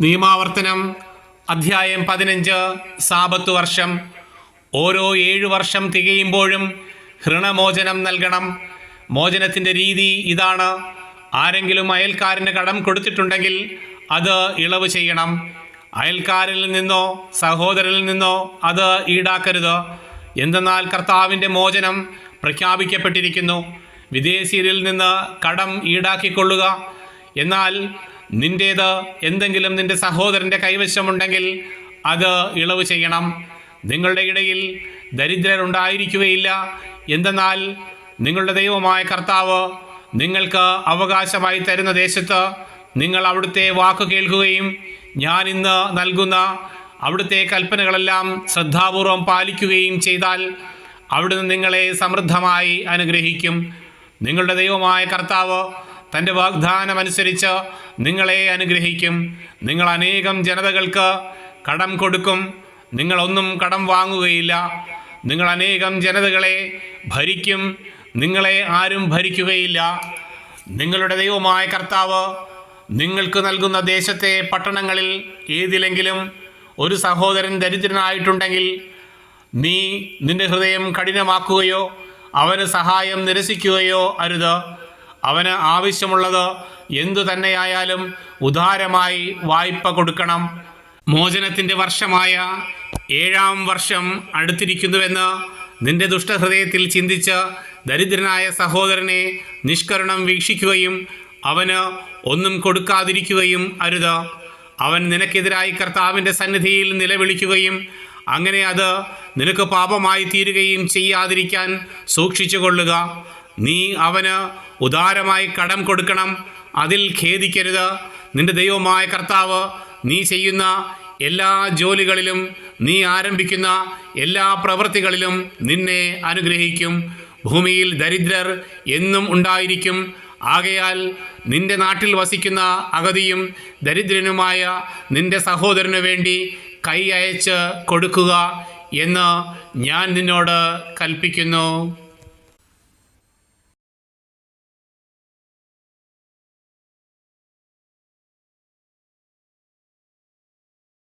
നിയമാവർത്തനം അധ്യായം പതിനഞ്ച് സാപത്തു വർഷം. ഓരോ ഏഴു വർഷം തികയുമ്പോഴും ഹൃണമോചനം നൽകണം. മോചനത്തിന്റെ രീതി ഇതാണ്. ആരെങ്കിലും അയൽക്കാരന് കടം കൊടുത്തിട്ടുണ്ടെങ്കിൽ അത് ഇളവ് ചെയ്യണം. അയൽക്കാരിൽ നിന്നോ സഹോദരനിൽ നിന്നോ അത് ഈടാക്കരുത്. എന്തെന്നാൽ കർത്താവിന്റെ മോചനം പ്രഖ്യാപിക്കപ്പെട്ടിരിക്കുന്നു. വിദേശീയരിൽ നിന്ന് കടം ഈടാക്കിക്കൊള്ളുക. എന്നാൽ നിന്റേത് എന്തെങ്കിലും നിന്റെ സഹോദരന്റെ കൈവശമുണ്ടെങ്കിൽ അത് ഇളവ് ചെയ്യണം. നിങ്ങളുടെ ഇടയിൽ ദരിദ്രരുണ്ടായിരിക്കുകയില്ല. എന്തെന്നാൽ നിങ്ങളുടെ ദൈവമായ കർത്താവ് നിങ്ങൾക്ക് അവകാശമായി തരുന്ന ദേശത്ത് നിങ്ങൾ അവിടുത്തെ വാക്ക് കേൾക്കുകയും ഞാൻ ഇന്ന് നൽകുന്ന അവിടുത്തെ കൽപ്പനകളെല്ലാം ശ്രദ്ധാപൂർവം പാലിക്കുകയും ചെയ്താൽ അവിടുന്ന് നിങ്ങളെ സമൃദ്ധമായി അനുഗ്രഹിക്കും. നിങ്ങളുടെ ദൈവമായ കർത്താവ് തന്റെ വാഗ്ദാനമനുസരിച്ച് നിങ്ങളെ അനുഗ്രഹിക്കും. നിങ്ങൾ അനേകം ജനതകൾക്ക് കടം കൊടുക്കും. നിങ്ങളൊന്നും കടം വാങ്ങുകയില്ല. നിങ്ങൾ അനേകം ജനതകളെ ഭരിക്കും. നിങ്ങളെ ആരും ഭരിക്കുകയില്ല. നിങ്ങളുടെ ദൈവമായ കർത്താവ് നിങ്ങൾക്ക് നൽകുന്ന ദേശത്തെ പട്ടണങ്ങളിൽ ഏതിലെങ്കിലും ഒരു സഹോദരൻ ദരിദ്രനായിട്ടുണ്ടെങ്കിൽ നീ നിന്റെ ഹൃദയം കഠിനമാക്കുകയോ അവന് സഹായം നിരസിക്കുകയോ അരുത്. അവന് ആവശ്യമുള്ളത് എന്തു തന്നെയായാലും ഉദാരമായി വായ്പ കൊടുക്കണം. മോചനത്തിന്റെ വർഷമായ ഏഴാം വർഷം അടുത്തിരിക്കുന്നുവെന്ന് നിന്റെ ദുഷ്ടഹൃദയത്തിൽ ചിന്തിച്ച് ദരിദ്രനായ സഹോദരനെ നിഷ്കരണം വീക്ഷിക്കുകയും അവന് ഒന്നും കൊടുക്കാതിരിക്കുകയും അരുത്. അവൻ നിനക്കെതിരായി കർത്താവിന്റെ സന്നിധിയിൽ നിലവിളിക്കുകയും അങ്ങനെ അത് നിനക്ക് പാപമായി തീരുകയും ചെയ്യാതിരിക്കാൻ സൂക്ഷിച്ചുകൊള്ളുക. നീ അവന് ഉദാരമായി കടം കൊടുക്കണം. അതിൽ ഖേദിക്കരുത്. നിന്റെ ദൈവമായ കർത്താവ് നീ ചെയ്യുന്ന എല്ലാ ജോലികളിലും നീ ആരംഭിക്കുന്ന എല്ലാ പ്രവൃത്തികളിലും നിന്നെ അനുഗ്രഹിക്കും. ഭൂമിയിൽ ദരിദ്രർ എന്നും ഉണ്ടായിരിക്കും. ആകയാൽ നിന്റെ നാട്ടിൽ വസിക്കുന്ന അഗതിയും ദരിദ്രനുമായ നിന്റെ സഹോദരനു വേണ്ടി കൈ അയച്ച് കൊടുക്കുക എന്ന് ഞാൻ നിന്നോട് കൽപ്പിക്കുന്നു.